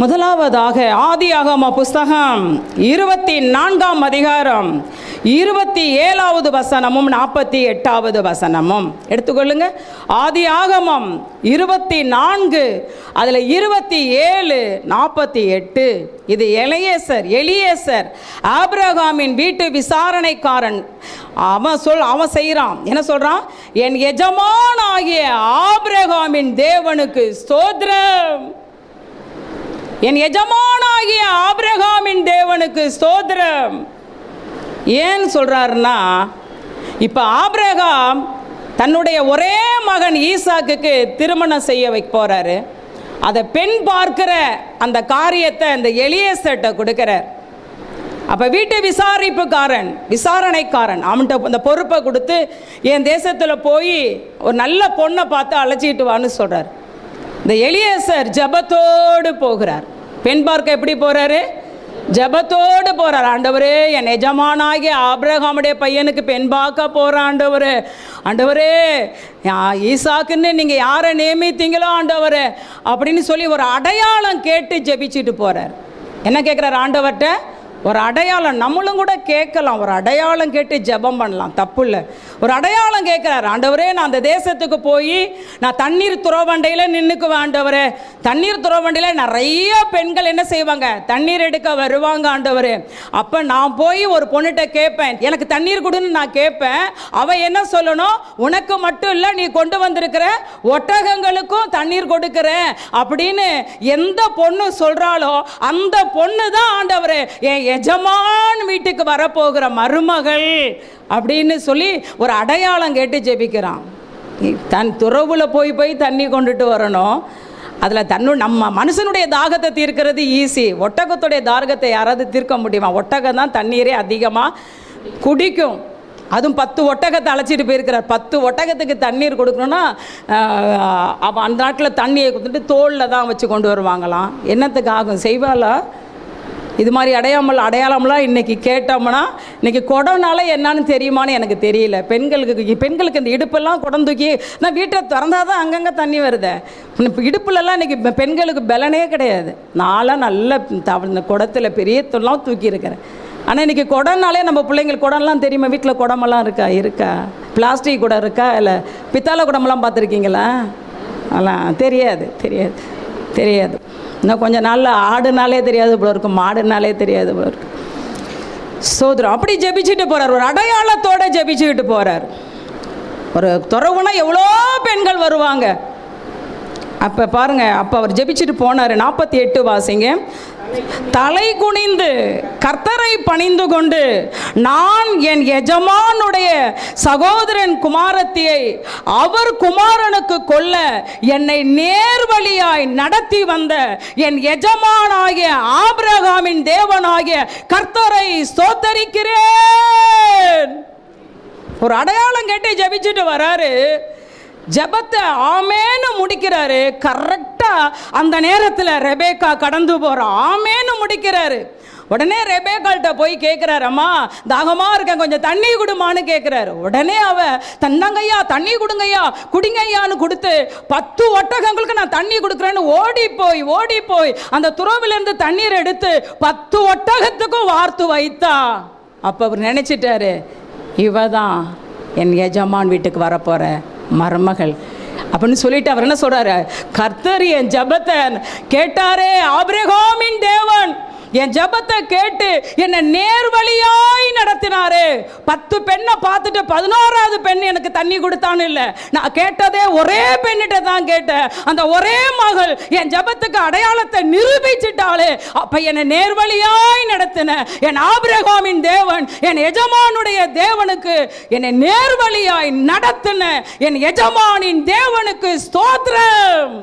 முதலாவதாக ஆதியாகம புஸ்தகம் இருபத்தி நான்காம் அதிகாரம் இருபத்தி ஏழாவது வசனமும் நாற்பத்தி எட்டாவது வசனமும். எடுத்துக்கொள்ளுங்க. ஆதி ஆகமம் இருபத்தி நான்கு அதில் இருபத்தி ஏழு நாற்பத்தி எட்டு. இது எலையேசர் எளியேசர் ஆப்ரகாமின் வீட்டு விசாரணைக்காரன். அவன் சொல் அவன் செய்கிறான் என்ன சொல்கிறான் என் எஜமானாகிய ஆப்ரகாமின் தேவனுக்கு ஸ்தோத்ரம் என் எஜமானாகிய ஆபிரகாமின் தேவனுக்கு ஸ்தோத்திரம். ஏன் சொல்கிறாருன்னா இப்போ ஆபிரகாம் தன்னுடைய ஒரே மகன் ஈசாக்குக்கு திருமணம் செய்ய வைக்க போகிறாரு அதை பெண் பார்க்கிற அந்த காரியத்தை அந்த எளியசட்டை கொடுக்கிறார். அப்போ வீட்டு விசாரிப்புக்காரன் விசாரணைக்காரன் அவன்கிட்ட அந்த பொறுப்பை கொடுத்து என் தேசத்தில் போய் ஒரு நல்ல பொண்ணை பார்த்து அழைச்சிட்டு வான்னு சொல்கிறார் இந்த எளியசர் ஜபத்தோடு போகிறார். பெண் பார்க்க எப்படி போகிறாரு ஜபத்தோடு போகிறார் ஆண்டவரே என் எஜமானாகிய ஆப்ரஹாமுடைய பையனுக்கு பெண் பார்க்க போகிற ஆண்டவரே. ஆண்டவரே ஈசாக்குன்னு நீங்கள் யாரை நியமித்தீங்களோ ஆண்டவர் அப்படின்னு சொல்லி ஒரு அடையாளம் கேட்டு ஜபிச்சுட்டு போகிறார் என்ன கேட்குறாரு ஆண்டவர்கிட்ட ஒரு அடையாளம் நம்மளும் கூட கேட்கலாம். ஒரு அடையாளம் கேட்டு ஜெபம் பண்ணலாம். தப்பு இல்லை ஒரு அடையாளம் கேட்குறாரு. ஆண்டவரே நான் அந்த தேசத்துக்கு போய் நான் தண்ணீர் துறவண்டையில் நின்றுக்குவேன் ஆண்டவரே. தண்ணீர் துறவண்டையில் நிறைய பெண்கள் என்ன செய்வாங்க? தண்ணீர் எடுக்க வருவாங்க ஆண்டவரே. அப்போ நான் போய் ஒரு பொண்ணுகிட்ட கேட்பேன். எனக்கு தண்ணீர் கொடுன்னு நான் கேட்பேன். அவன் என்ன சொல்லணும்? உனக்கு மட்டும் இல்லை நீ கொண்டு வந்திருக்கிற ஒட்டகங்களுக்கும் தண்ணீர் கொடுக்குற அப்படின்னு எந்த பொண்ணு சொல்கிறாளோ அந்த பொண்ணு தான் ஆண்டவரே. என் எஜமான் வீட்டுக்கு வரப்போகிற மருமகள் அப்படின்னு சொல்லி ஒரு அடையாளம் கேட்டு ஜெபிக்கிறான். தன் துறவுல போய் போய் தண்ணி கொண்டுட்டு வரணும். அதில் தன்னு நம்ம மனுஷனுடைய தாகத்தை தீர்க்கிறது ஈஸி ஒட்டகத்துடைய தாகத்தை யாராவது தீர்க்க முடியுமா? ஒட்டகம் தான் தண்ணீரே அதிகமாக குடிக்கும். அதுவும் பத்து ஒட்டகத்தை அழைச்சிட்டு போயிருக்கிறார். பத்து ஒட்டகத்துக்கு தண்ணீர் கொடுக்கணும்னா அவன் அந்த நாட்டில் தண்ணியை கொடுத்துட்டு தோளில் தான் வச்சு கொண்டு வருவாங்களாம். என்னத்துக்கு ஆகும்? செய்வாளா? இது மாதிரி அடையாமல் அடையாளம்லாம் இன்றைக்கி கேட்டோம்னா இன்றைக்கி குடம்னால என்னன்னு தெரியுமான்னு எனக்கு தெரியல. பெண்களுக்கு பெண்களுக்கு இந்த இடுப்பெல்லாம் குடம் தூக்கி நான் வீட்டை திறந்தால் தான் அங்கங்கே தண்ணி வருது. இப்போ இடுப்புலலாம் இன்றைக்கி பெண்களுக்கு பலனே கிடையாது. நான்லாம் நல்ல தவ- இந்த குடத்தில் பெரிய தொல்லாம் தூக்கி இருக்கிறேன். ஆனால் இன்றைக்கி குடம்னாலே நம்ம பிள்ளைங்களுக்கு குடம்லாம் தெரியுமா? வீட்டில் குடமெல்லாம் இருக்கா? இருக்கா? பிளாஸ்டிக் குடம் இருக்கா? இல்லை பித்தாளை குடமெல்லாம் பார்த்துருக்கீங்களா? அதெல்லாம் தெரியாது தெரியாது. தெரியாது. இன்னும் கொஞ்ச நாளில் ஆடுனாலே தெரியாது போல இருக்கும் மாடுனாலே தெரியாது போல இருக்கும் சோதரம் அப்படி ஜெபிச்சுட்டு போகிறார் ஒரு அடையாளத்தோடு ஜெபிச்சுக்கிட்டு போகிறார் ஒரு துறவுனா எவ்வளோ பெண்கள் வருவாங்க. அப்போ பாருங்கள் அப்போ அவர் ஜெபிச்சுட்டு போனார் நாற்பத்தி எட்டு வாசிங்க. தலை குனிந்து கர்த்தரை பணிந்து கொண்டு நான் என் எஜமானுடைய சகோதரன் குமாரத்தியை அவர் குமாரனுக்கு கொல்ல என்னை நேர்வழியாய் நடத்தி வந்த என் எஜமானாகிய ஆபிரகாமின் தேவனாகிய கர்த்தரை சோத்தரிக்கிறேன் ஒரு அடையாளம் கேட்டு ஜெபிச்சுட்டு வராரு. ஜெபத்தை ஆமேன்னு முடிக்கிறாரு. கரெக்டாக அந்த நேரத்தில் ரெபேக்கா கடந்து போகிறா ஆமேன்னு முடிக்கிறாரு. உடனே ரெபேக்கால்கிட்ட போய் கேட்குறாரு அம்மா தாகமாக இருக்கேன் கொஞ்சம் தண்ணி கொடுமான்னு கேட்குறாரு உடனே அவ தந்தாங்கய்யா தண்ணி கொடுங்கய்யா குடிங்கய்யான்னு கொடுத்து பத்து ஒட்டகங்களுக்கு நான் தண்ணி கொடுக்குறேன்னு ஓடி போய் ஓடி போய் அந்த துறவிலேருந்து தண்ணீர் எடுத்து பத்து ஒட்டகத்துக்கும் வார்த்து வைத்தா. அப்போ அவர் நினச்சிட்டாரு இவ தான் என் எஜமான் வீட்டுக்கு வரப்போகிற மருமகள். அப்படின்னு சொல்லிட்டு அவர் என்ன சொல்றாரு? கர்த்தர் என் ஜபத்தை கேட்டாரே ஆபிரகோமின் தேவன். என் ஜபத்தை கேட்டு என்னை நேர்வழியாய் நடத்தினாரு. பத்து பெண்ணை பார்த்துட்டு பதினோராவது பெண் எனக்கு தண்ணி கொடுத்தான்னு இல்லை. நான் கேட்டதே ஒரே பெண்ணிட்ட தான் கேட்டேன். அந்த ஒரே மகள் என் ஜபத்துக்கு அடையாளத்தை நிரூபிச்சிட்டாளே. அப்ப என்னை நேர்வழியாய் நடத்தின என் ஆபிரகாமின் தேவன் என் எஜமானுடைய தேவனுக்கு என்னை நேர்வழியாய் நடத்தின என் எஜமானின் தேவனுக்கு ஸ்தோத்திரம்.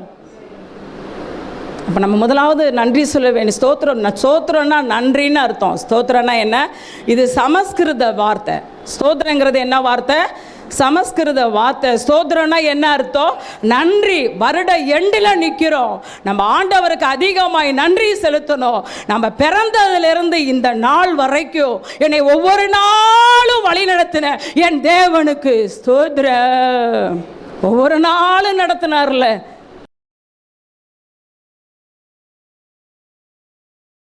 அப்போ நம்ம முதலாவது நன்றி சொல்ல வேண்டிய ஸ்தோத்திரம் ஸ்தோத்திரம்னா நன்றின்னு அர்த்தம். ஸ்தோத்திரம்னா என்ன? இது சமஸ்கிருத வார்த்தை. ஸ்தோத்திரங்கிறது என்ன வார்த்தை? சமஸ்கிருத வார்த்தை. ஸ்தோத்திரம்னா என்ன அர்த்தம்? நன்றி. வருட எண்டில் நிற்கிறோம் நம்ம ஆண்டவருக்கு அதிகமாய் நன்றி செலுத்தணும். நம்ம பிறந்ததுலேருந்து இந்த நாள் வரைக்கும் என்னை ஒவ்வொரு நாளும் வழி நடத்தின என் தேவனுக்கு ஸ்தோத்ர ஒவ்வொரு நாளும் நடத்தினார்ல.